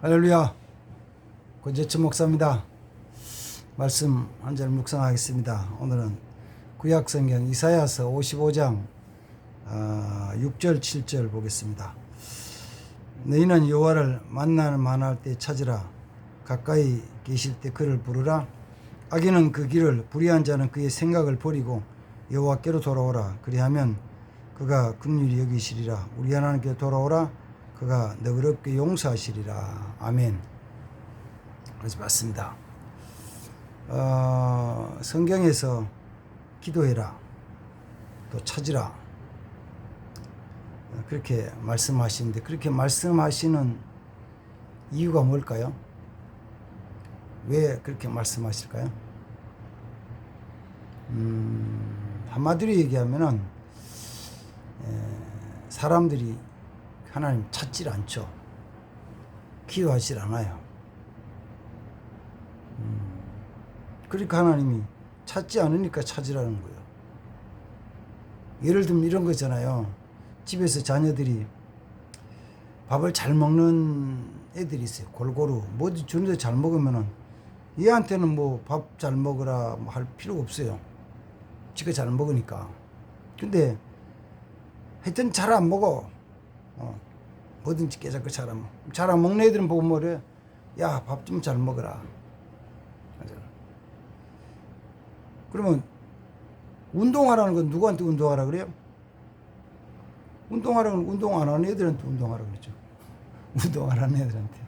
할렐루야. 고재천 목사입니다. 말씀 한 절 묵상하겠습니다. 오늘은 구약 성경 이사야서 55장 6절 7절 보겠습니다. 너희는 여호와를 만나는 만할 때 찾으라 가까이 계실 때 그를 부르라 악인은 그 길을 불의한 자는 그의 생각을 버리고 여호와께로 돌아오라 그리하면 그가 긍휼히 여기시리라 우리 하나님께 돌아오라 그가 너그럽게 용서하시리라. 아멘. 그래서 맞습니다. 어, 성경에서 기도해라. 또 찾으라. 그렇게 말씀하시는데 그렇게 말씀하시는 이유가 뭘까요? 왜 그렇게 말씀하실까요? 음, 한마디로 얘기하면은 에, 사람들이 하나님 찾질 않죠. 기도하질 않아요. 음, 그러니까 하나님이 찾지 않으니까 찾으라는 거예요. 예를 들면 이런 거잖아요. 집에서 자녀들이 밥을 잘 먹는 애들이 있어요. 골고루 뭐든 주는데 잘 먹으면은 얘한테는 뭐 밥 잘 먹으라 뭐할 필요가 없어요. 지가 잘 먹으니까. 근데 하여튼 잘 안 먹어. 어, 뭐든지 먹어. 잘안 먹는 애들은 보고 뭐래? 야, 밥 좀 잘 먹어라. 그러면 운동하라는 건 누구한테 운동하라 그래요? 운동하라는 건 운동 안 하는 애들한테 운동하라 그러죠. 운동하라는 애들한테.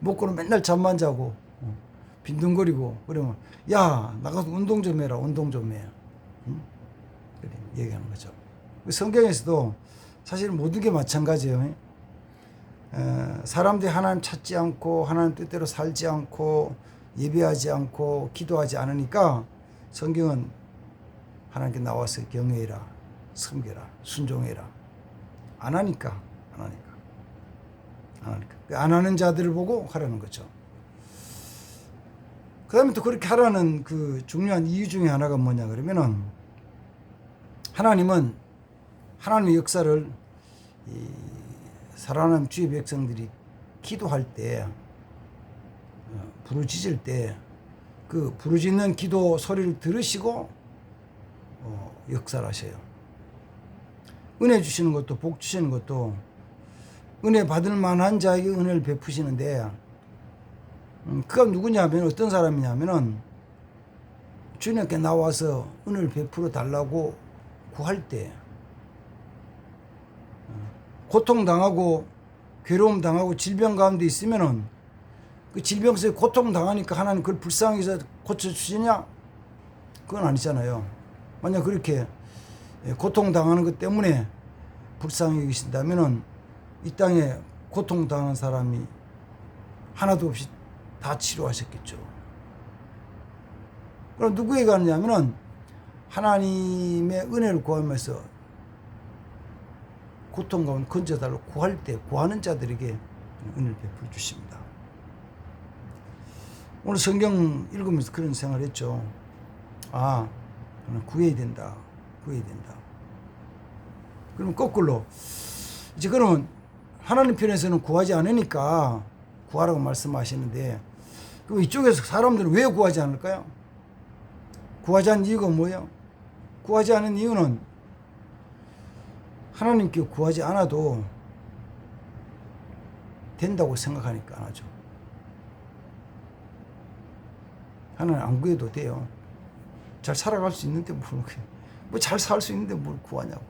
먹고는 맨날 잠만 자고 어, 빈둥거리고 그러면 야 나가서 운동 좀 해라 운동 좀 해. 응? 그래 얘기하는 거죠. 그 성경에서도 사실 모든 게 마찬가지예요. 에, 사람들이 하나님 찾지 않고 하나님 뜻대로 살지 않고 예배하지 않고 기도하지 않으니까 성경은 하나님께 나와서 경외해라 섬겨라 순종해라. 안 하니까 안 하니까. 안 하니까. 그안 하는 자들을 보고 하라는 거죠. 그 다음에 또 그렇게 하라는 그 중요한 이유 중에 하나가 뭐냐 그러면은 하나님은 하나님의 역사를 이 살아남은 주의 백성들이 기도할 때 어, 부르짖을 때 그 부르짖는 기도 소리를 들으시고 어, 역사를 하셔요. 은혜 주시는 것도 복 주시는 것도 은혜 받을 만한 자에게 은혜를 베푸시는데 음, 그가 누구냐면 어떤 사람이냐면은 주님께 나와서 은혜를 베풀어 달라고 구할 때 어, 고통 당하고 괴로움 당하고 질병 가운데 있으면은 그 질병 속에 고통 당하니까 하나님 그걸 불쌍히 해서 고쳐 주시냐? 그건 아니잖아요. 만약 그렇게 고통 당하는 것 때문에 불쌍히 여기신다면은 이 땅에 고통 당한 사람이 하나도 없이 다 치료하셨겠죠. 그럼 누구에게 가느냐면은 하나님의 은혜를 구하면서 고통 가운데 건져달라고 구할 때 구하는 자들에게 은혜를 베풀어 주십니다. 오늘 성경 읽으면서 그런 생각을 했죠. 아, 구해야 된다. 구해야 된다. 그러면 거꾸로 이제 그러면 하나님 편에서는 구하지 않으니까 구하라고 말씀하시는데 그럼 이쪽에서 사람들은 왜 구하지 않을까요? 구하지 않는 이유가 뭐예요? 구하지 않은 이유는 하나님께 구하지 않아도 된다고 생각하니까 안 하죠. 하나님 안 구해도 돼요. 잘 살아갈 수 있는데 뭘뭐잘 살 수 있는데 뭘 구하냐고.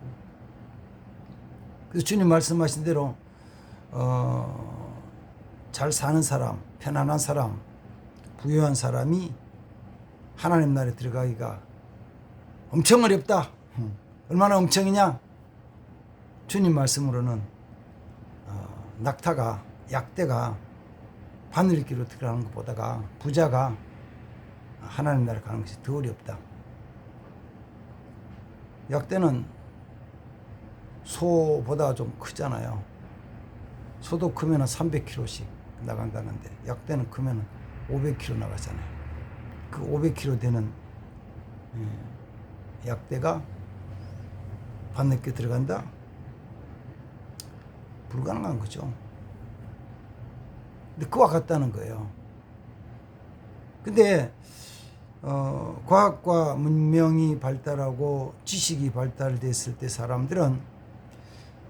그래서 주님 말씀하신 대로 어, 잘 사는 사람, 편안한 사람, 부유한 사람이 하나님 나라에 들어가기가 엄청 어렵다. 음, 얼마나 엄청이냐? 주님 말씀으로는 어, 낙타가 약대가 바늘길로 들어가는 것보다가 부자가 하나님 나라 가는 것이 더 어렵다. 약대는 소보다 좀 크잖아요. 소도 크면 은 300kg씩 나간다는데 약대는 크면 500kg 나가잖아요. 그 500kg 되는 예, 약대가 바늘게 들어간다? 불가능한 거죠. 근데 그와 같다는 거예요. 근데 어, 과학과 문명이 발달하고 지식이 발달됐을 때 사람들은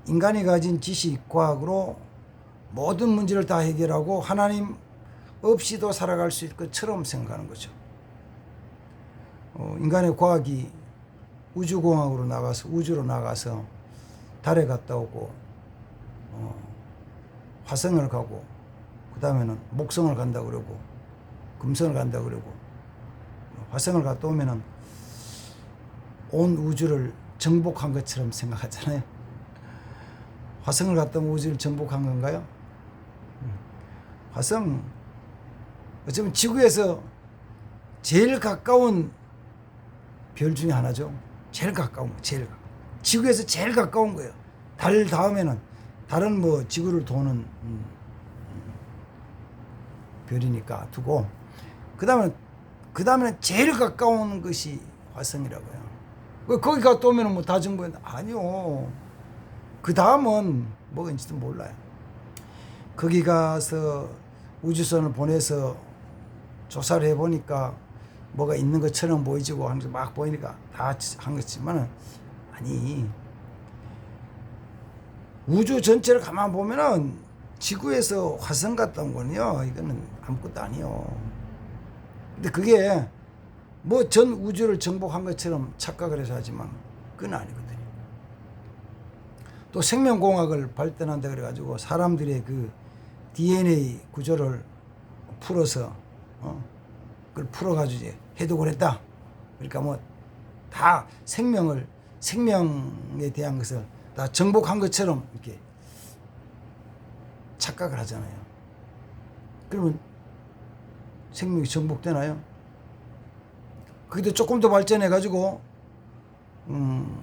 인간이 가진 지식, 과학으로 모든 문제를 다 해결하고 하나님 없이도 살아갈 수 있을 것처럼 생각하는 거죠. 어, 인간의 과학이 우주공학으로 나가서 우주로 나가서 달에 갔다 오고 어, 화성을 가고 그 다음에는 목성을 간다 그러고 금성을 간다 그러고 화성을 갔다 오면은 온 우주를 정복한 것처럼 생각하잖아요. 화성을 갔다 오면 우주를 정복한 건가요? 음. 화성 어쩌면 지구에서 제일 가까운 별 중에 하나죠. 제일 가까운 거, 제일 가까운. 지구에서 제일 가까운 거예요. 달 다음에는 달은 뭐 지구를 도는 음, 음, 별이니까 두고 그 다음에 그 다음에는 제일 가까운 것이 화성이라고요. 그 거기 갔다 오면은 뭐 다정부에 아니요. 그 다음은 뭐인지도 몰라요. 거기 가서 우주선을 보내서 조사를 해보니까 뭐가 있는 것처럼 보이지고 하면서 막 보이니까 다 한 것지만은 아니 우주 전체를 가만 보면은 지구에서 화성 온 거는요 이거는 아무것도 아니요. 근데 그게 뭐 전 우주를 정복한 것처럼 착각을 해서 하지만 그건 아니거든요. 또 생명공학을 발전한다 그래가지고 사람들의 그 DNA 구조를 풀어서 어 그걸 풀어가지고 이제 해독을 했다. 그러니까 뭐 다 생명을 생명에 대한 것을 다 정복한 것처럼 이렇게 착각을 하잖아요. 그러면 생명이 정복되나요? 그게 조금 더 발전해 가지고 음,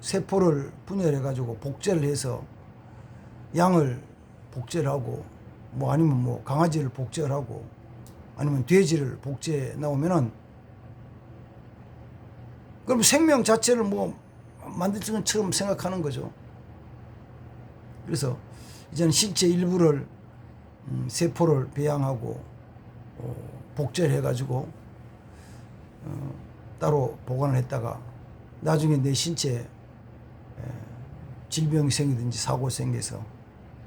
세포를 분열해 가지고 복제를 해서 양을 복제를 하고 뭐 아니면 뭐 강아지를 복제를 하고 아니면 돼지를 복제해 나오면은 그럼 생명 자체를 뭐 만들 것처럼 생각하는 거죠. 그래서 이제는 신체 일부를 음, 세포를 배양하고 어, 복제를 해가지고 어, 따로 보관을 했다가 나중에 내 신체에 에, 질병이 생기든지 사고 생겨서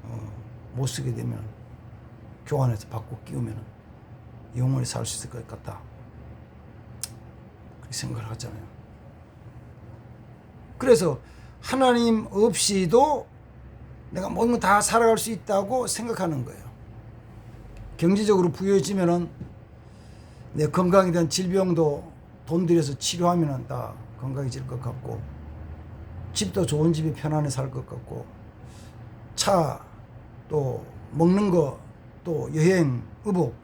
어, 못 쓰게 되면 교환해서 바꿔 끼우면 영원히 살 수 있을 것 같다. 그렇게 생각을 하잖아요. 그래서 하나님 없이도 내가 모든 걸다 살아갈 수 있다고 생각하는 거예요. 경제적으로 부유해지면은 내 건강이든 질병도 돈 들여서 치료하면은 다 건강해질 것 같고 집도 좋은 집이 편안해 살 것 같고 차 또 먹는 거 또 여행 의복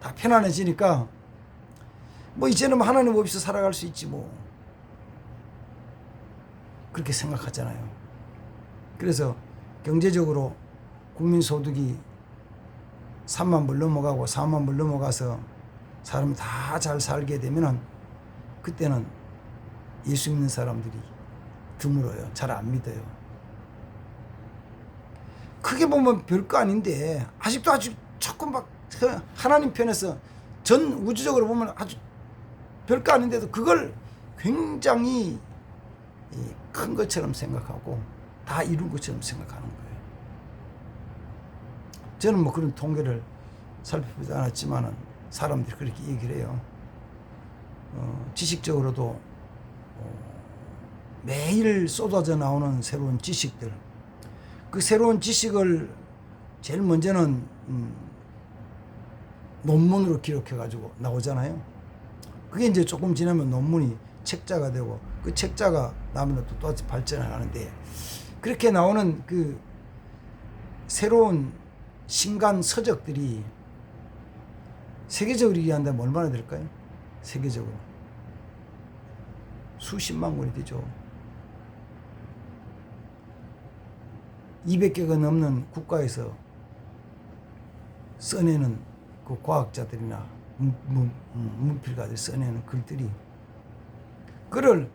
다 편안해지니까 뭐 이제는 뭐 하나님 없이 살아갈 수 있지 뭐 그렇게 생각하잖아요. 그래서 경제적으로 국민 소득이 3만 불 넘어가고 4만 불 넘어가서 사람이 다 잘 살게 되면은 그때는 예수 믿는 사람들이 드물어요. 잘 안 믿어요. 크게 보면 별거 아닌데 아직도 아주 조금 막 하나님 편에서 전 우주적으로 보면 아주 별거 아닌데도 그걸 굉장히 큰 것처럼 생각하고 다 이룬 것처럼 생각하는 거예요. 저는 뭐 그런 통계를 살펴보지 않았지만은 사람들이 그렇게 얘기를 해요. 어, 지식적으로도 어, 매일 쏟아져 나오는 새로운 지식들. 그 새로운 지식을 제일 먼저는 음, 논문으로 기록해 가지고 나오잖아요. 그게 이제 조금 지나면 논문이 책자가 되고 그 책자가 나면 또, 또 발전을 하는데 그렇게 나오는 그 새로운 신간 서적들이 세계적으로 얘기한다면 얼마나 될까요? 세계적으로 수십만 권이 되죠. 200개가 넘는 국가에서 써내는 그 과학자들이나 문, 문, 문필가들 써내는 글들이 그를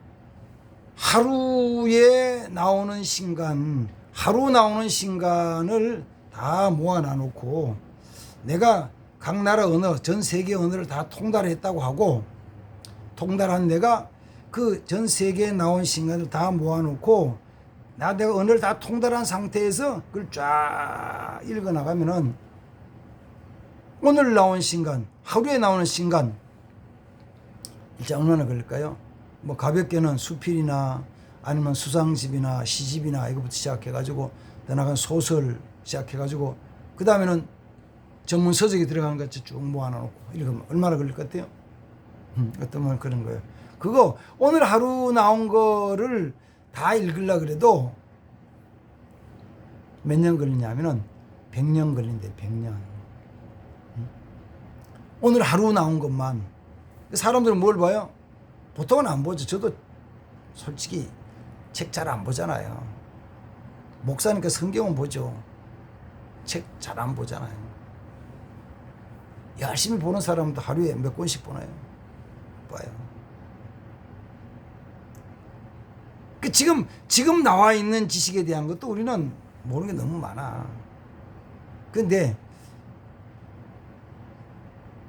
하루에 나오는 신간, 하루 나오는 신간을 다다 모아놔 놓고 내가 각 나라 언어 전 세계 언어를 다 통달했다고 하고 통달한 내가 그 전 세계에 나온 신간을 다 모아놓고 나 내가 언어를 다 통달한 상태에서 그걸 쫙 읽어 나가면은 오늘 나온 신간 하루에 나오는 신간 이제 얼마나 걸릴까요? 뭐 가볍게는 수필이나 아니면 수상집이나 시집이나 이거부터 시작해가지고 더 나간 소설 시작해가지고 그 다음에는 전문 서적에 들어간 것 같이 쭉 모아놓고 읽으면 얼마나 걸릴 것 같아요? 음, 어떤 분 그런 거예요. 그거 오늘 하루 나온 거를 다 읽으려 그래도 몇 년 걸리냐면은 100년 걸린대 100년. 음? 오늘 하루 나온 것만 사람들은 뭘 봐요? 보통은 안 보죠. 저도 솔직히 책 잘 안 보잖아요. 목사니까 성경은 보죠. 책 잘 안 보잖아요. 열심히 보는 사람도 하루에 몇 권씩 보나요? 봐요. 그 지금 지금 나와 있는 지식에 대한 것도 우리는 모르는 게 너무 많아. 근데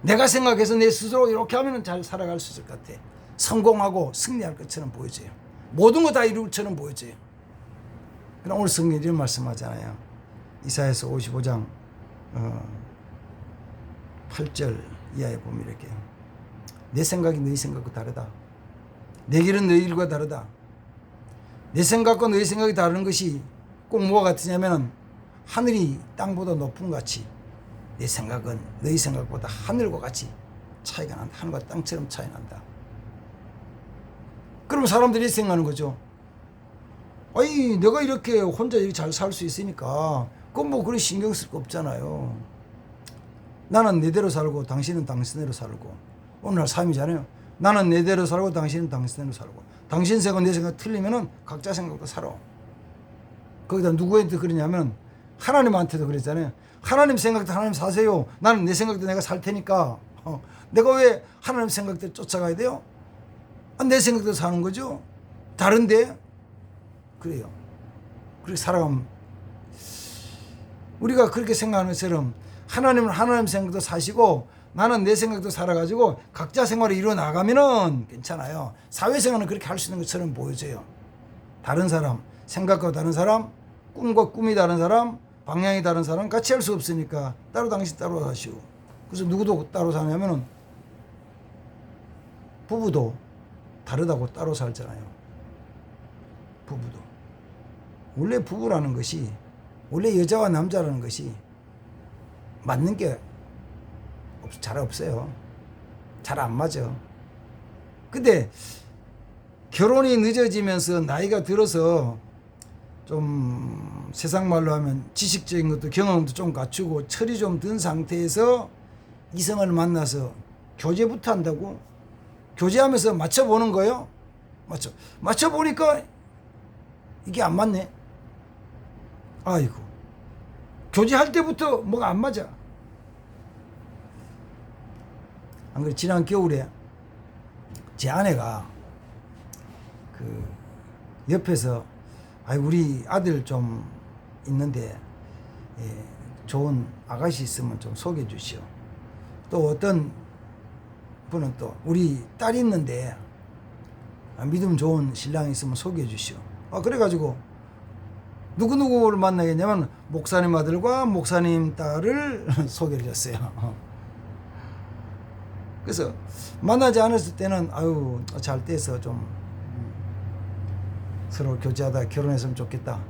내가 생각해서 내 스스로 이렇게 하면 잘 살아갈 수 있을 것 같아. 성공하고 승리할 것처럼 보여져요. 모든 거 다 이룰 것처럼 보여져요. 그럼 오늘 성경 이런 말씀하잖아요. 이사에서 55장 어, 8절 이하에 보면 이렇게 내 생각이 너희 생각과 다르다. 내 길은 너희 길과 다르다. 내 생각과 너희 생각이 다른 것이 꼭 뭐가 같으냐면 하늘이 땅보다 높은 것 같이 내 생각은 너희 생각보다 하늘과 같이 차이가 난다. 하늘과 땅처럼 차이 난다. 그럼 사람들이 생각하는 거죠. 아니 내가 이렇게 혼자 잘 살 수 있으니까 그건 뭐 그리 신경 쓸 거 없잖아요. 나는 내대로 살고 당신은 당신대로 살고 오늘 삶이잖아요. 나는 내대로 살고 당신은 당신대로 살고 당신 생각 내 생각 틀리면은 각자 생각도 살아. 거기다 누구한테 그러냐면 하나님한테도 그랬잖아요. 하나님 생각도 하나님 사세요. 나는 내 생각도 내가 살 테니까 어, 내가 왜 하나님 생각대로 쫓아가야 돼요? 아, 내 생각대로 사는 거죠. 다른데 그래요. 그렇게 살아가면 우리가 그렇게 생각하는 것처럼 하나님은 하나님 생각도 사시고 나는 내 생각도 살아가지고 각자 생활을 이루어 나가면은 괜찮아요. 사회생활은 그렇게 할 수 있는 것처럼 보여져요. 다른 사람, 생각과 다른 사람, 꿈과 꿈이 다른 사람, 방향이 다른 사람 같이 할 수 없으니까 따로 당신 따로 사시오. 그래서 누구도 따로 사냐면은 부부도 다르다고 따로 살잖아요. 부부도. 원래 부부라는 것이 원래 여자와 남자라는 것이 맞는 게 없- 잘 없어요. 잘 안 맞아. 근데 결혼이 늦어지면서 나이가 들어서 좀 세상 말로 하면 지식적인 것도 경험도 좀 갖추고 철이 좀 든 상태에서 이성을 만나서 교제부터 한다고 교제하면서 맞춰보는 거예요. 맞춰 맞춰보니까 이게 안 맞네. 아이고 교제할 때부터 뭐가 안 맞아. 안 그래 지난 겨울에 제 아내가 그 옆에서 아 우리 아들 좀 있는데 예, 좋은 아가씨 있으면 좀 소개해 주시오. 또 어떤 분은 또 우리 딸 있는데 아, 믿음 좋은 신랑이 있으면 소개해 주시오. 아 그래가지고 누구 누구를 만나겠냐면 목사님 아들과 목사님 딸을 소개해 줬어요. 그래서 만나지 않았을 때는 아유 잘 돼서 좀 서로 교제하다 결혼했으면 좋겠다.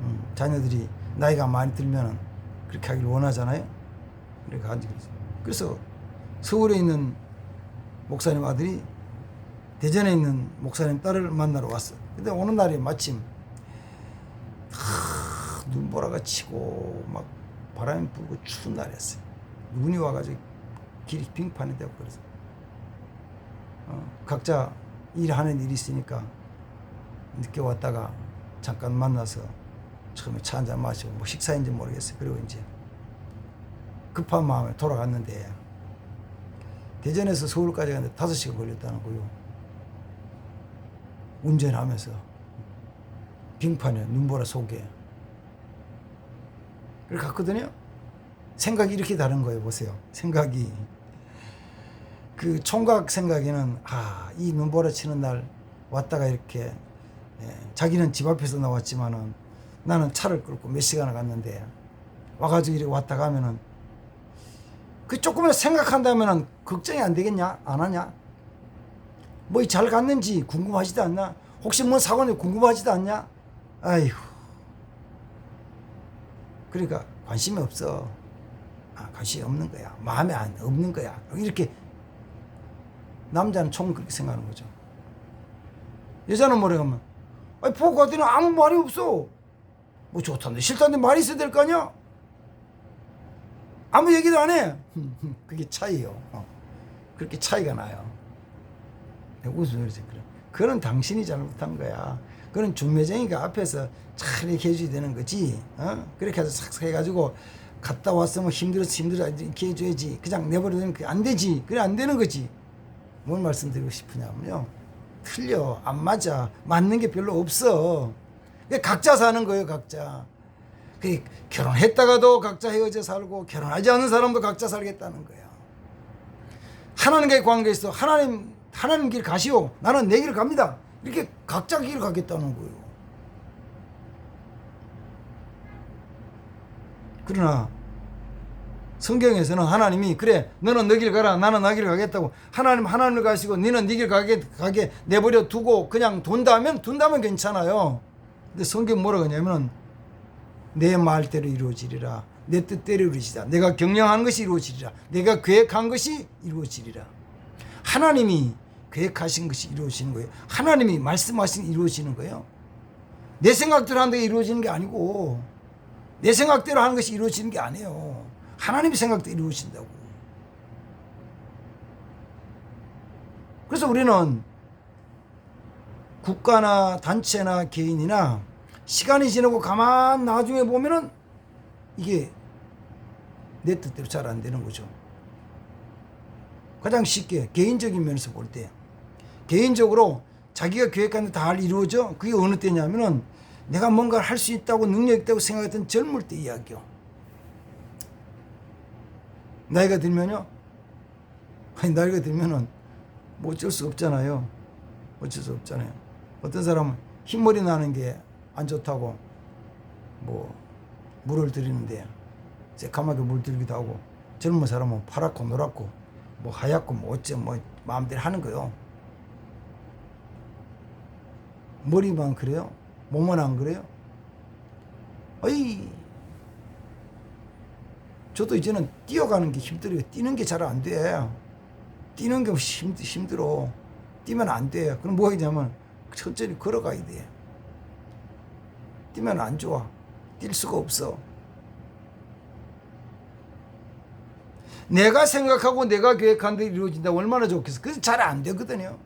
음, 자녀들이 나이가 많이 들면은 그렇게 하길 원하잖아요. 있어요. 그래서 서울에 있는 목사님 아들이 대전에 있는 목사님 딸을 만나러 왔어. 근데 오는 날이 마침 하, 눈보라가 치고 막 바람이 불고 추운 날이었어요. 눈이 와가지고 길이 빙판이 되고 그래서 어, 각자 일하는 일이 있으니까 늦게 왔다가 잠깐 만나서 처음에 차 한잔 마시고 뭐 식사인지 모르겠어요. 그리고 이제 급한 마음에 돌아갔는데 대전에서 서울까지 가는데 다섯 시간 걸렸다는 거요. 운전하면서 빙판에 눈보라 속에 그래 갔거든요. 생각이 이렇게 다른 거예요. 보세요. 생각이 그 총각 생각에는 아, 이 눈보라 치는 날 왔다가 이렇게 예, 자기는 집 앞에서 나왔지만은 나는 차를 끌고 몇 시간을 갔는데 와가지고 이렇게 왔다 가면은 그 조금이라도 생각한다면은 걱정이 안 되겠냐? 안 하냐? 뭐 잘 갔는지 궁금하지도 않나? 혹시 뭐 사고는 궁금하지도 않냐? 아이고. 그러니까 관심이 없어. 아, 관심이 없는 거야. 마음에 안 없는 거야. 이렇게 남자는 총 그렇게 생각하는 거죠. 여자는 뭐래 하면 아니 보고 갔더니 아무 말이 없어. 뭐 좋다는데 싫다는데 말이 있어야 될 거 아니야? 아무 얘기도 안 해. 그게 차이요. 어. 그렇게 차이가 나요. 웃으면서 그래. 그건 당신이 잘못한 거야. 그건 중매쟁이가 앞에서 잘 이렇게 해줘야 되는 거지. 어? 그렇게 해서 싹 해가지고 갔다 왔으면 힘들어서 힘들어 이렇게 해줘야지. 그냥 내버려두면 안 되지. 그래 안 되는 거지. 뭘 말씀드리고 싶으냐면요. 틀려. 안 맞아. 맞는 게 별로 없어. 각자 사는 거예요, 각자. 그 결혼했다가도 각자 헤어져 살고 결혼하지 않은 사람도 각자 살겠다는 거야. 하나님과의 관계에서 하나님 하나님 길 가시오. 나는 내길 갑니다. 이렇게 각자 길 가겠다는 거예요. 그러나 성경에서는 하나님이 그래 너는 너길 가라 나는 나길 가겠다고 하나님 하나님을 가시고 너는 네길 가게 가게 내버려 두고 그냥 둔다면 둔다면 괜찮아요. 근데 성경 뭐라고 하냐면 내 말대로 이루어지리라 내 뜻대로 이루어지리라 내가 경영한 것이 이루어지리라 내가 계획한 것이 이루어지리라 하나님이 계획하신 것이 이루어지는 거예요. 하나님이 말씀하신 게 이루어지는 거예요. 내 생각대로 하는 게 이루어지는 게 아니고 내 생각대로 하는 것이 이루어지는 게 아니에요. 하나님의 생각대로 이루어진다고. 그래서 우리는 국가나 단체나 개인이나 시간이 지나고 가만 나중에 보면은 이게 내 뜻대로 잘 안 되는 거죠. 가장 쉽게 개인적인 면에서 볼 때 개인적으로 자기가 계획한 데다 이루어져 그게 어느 때냐면은 내가 뭔가를 할 수 있다고 능력 있다고 생각했던 젊을 때 이야기요. 나이가 들면요. 아니 나이가 들면은 뭐 어쩔 수 없잖아요. 어쩔 수 없잖아요. 어떤 사람은 흰머리 나는 게 안 좋다고 뭐 물을 들이는데 새까맣게 물 들기도 하고 젊은 사람은 파랗고 노랗고 뭐 하얗고 뭐 어째 뭐 마음대로 하는 거요. 머리만 그래요? 몸은 안 그래요? 어이 저도 이제는 뛰어가는 게 힘들어요. 뛰는 게 잘 안 돼. 뛰는 게 힘, 힘들어. 뛰면 안 돼. 그럼 뭐 하냐면 천천히 걸어가야 돼. 뛰면 안 좋아. 뛸 수가 없어. 내가 생각하고 내가 계획한 대로 이루어진다 얼마나 좋겠어. 그래서 잘 안 되거든요.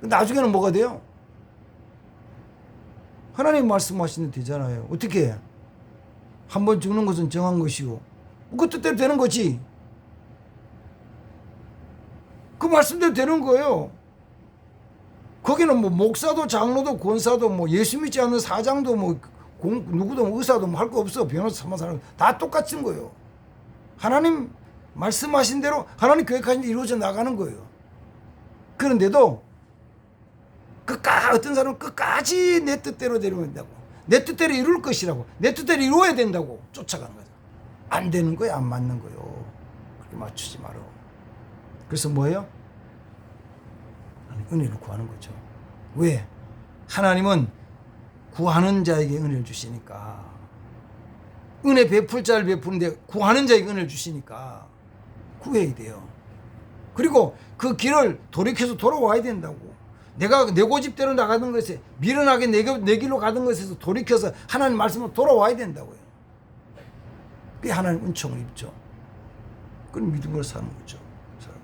나중에는 뭐가 돼요? 하나님 말씀하시는 되잖아요. 어떻게? 한번 죽는 것은 정한 것이고, 그 뜻대로 되는 거지. 그 말씀대로 되는 거예요. 거기는 뭐 목사도 장로도 권사도 뭐 예수 믿지 않는 사장도 뭐 공, 누구도 뭐 의사도 뭐 할 거 없어. 변호사, 사마사 다 똑같은 거예요. 하나님 말씀하신 대로 하나님 계획하신 대로 이루어져 나가는 거예요. 그런데도 끝까 어떤 사람은 끝까지 내 뜻대로 내려온다고 내 뜻대로 이룰 것이라고 내 뜻대로 이루어야 된다고 쫓아가는 거죠. 안 되는 거야 안 맞는 거요. 그렇게 맞추지 말어. 그래서 뭐예요? 은혜를 구하는 거죠. 왜? 하나님은 구하는 자에게 은혜를 주시니까. 은혜 베풀 자를 베푸는데 구하는 자에게 은혜를 주시니까 구해야 돼요. 그리고 그 길을 돌이켜서 돌아와야 된다고. 내가 내 고집대로 나가는 것에 미련하게 내, 길- 내 길로 가던 것에서 돌이켜서 하나님 말씀으로 돌아와야 된다고요. 그게 하나님 은총을 입죠. 그건 믿음으로 사는 거죠. 사람이.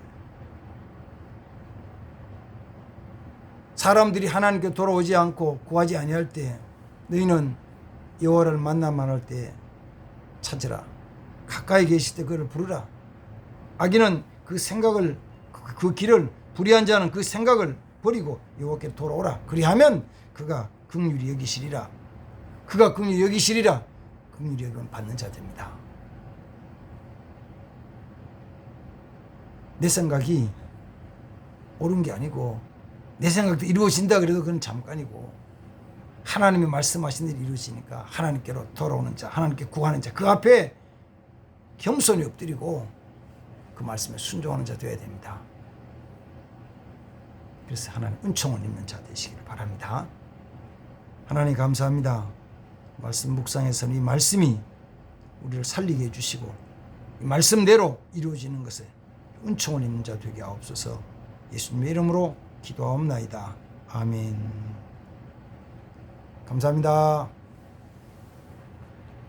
사람들이 하나님께 돌아오지 않고 구하지 아니할 때 너희는 여호와를 만나만 할 때 찾으라. 가까이 계실 때 그를 부르라. 아기는 그 생각을 그, 그 길을 불의한 자는 그 생각을 버리고 여호와께 돌아오라. 그리하면 그가 긍휼히 여기시리라. 그가 긍휼히 여기시리라. 긍휼히 여김을 받는 자 됩니다. 내 생각이 옳은 게 아니고 내 생각도 이루어진다 그래도 그건 잠깐이고 하나님이 말씀하신 일이 이루어지니까 하나님께로 돌아오는 자, 하나님께 구하는 자, 그 앞에 겸손히 엎드리고 그 말씀에 순종하는 자 되어야 됩니다. 그래서 하나님 은총을 입는 자 되시기를 바랍니다. 하나님 감사합니다. 말씀 묵상에서는 이 말씀이 우리를 살리게 해주시고 이 말씀대로 이루어지는 것에 은총을 입는 자 되게 하옵소서 예수님의 이름으로 기도하옵나이다. 아멘. 감사합니다.